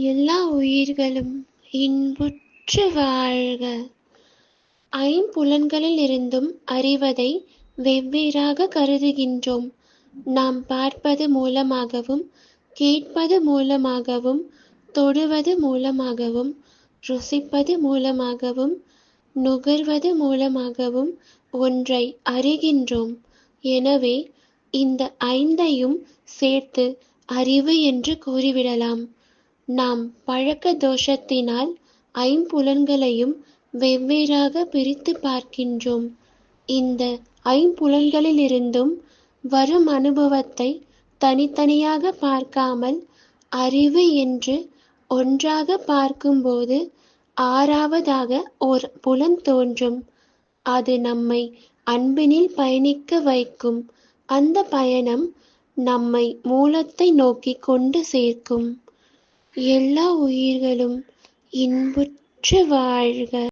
எல்லா உயிர்களும் இன்புற்று வாழ்க. ஐம்புலன்களிலிருந்தும் அறிவதை வெவ்வேறாக கருதுகின்றோம். நாம் பார்ப்பது மூலமாகவும், கேட்பது மூலமாகவும், தொடுவது மூலமாகவும், ருசிப்பது மூலமாகவும், நுகர்வது மூலமாகவும் ஒன்றை அறிகின்றோம். எனவே, இந்த ஐந்தையும் சேர்த்து அறிவு என்று கூறிவிடலாம். நாம் பழக்க தோஷத்தினால் ஐம்புலன்களையும் வெவ்வேறாகப் பிரித்துப் பார்க்கின்றோம். இந்த ஐம்புலன்களிலிருந்தும் வரும் அனுபவத்தைத் தனித்தனியாகப் பார்க்காமல் அறிவு என்று ஒன்றாகப் பார்க்கும்போது ஆறாவதாக ஓர் புலன் தோன்றும். அது நம்மை அன்பினில் பயணிக்க வைக்கும். அந்தப் பயணம் நம்மை மூலத்தை நோக்கிக் கொண்டு சேர்க்கும். எல்லா உயிர்களும் இன்புற்று வாழ்க.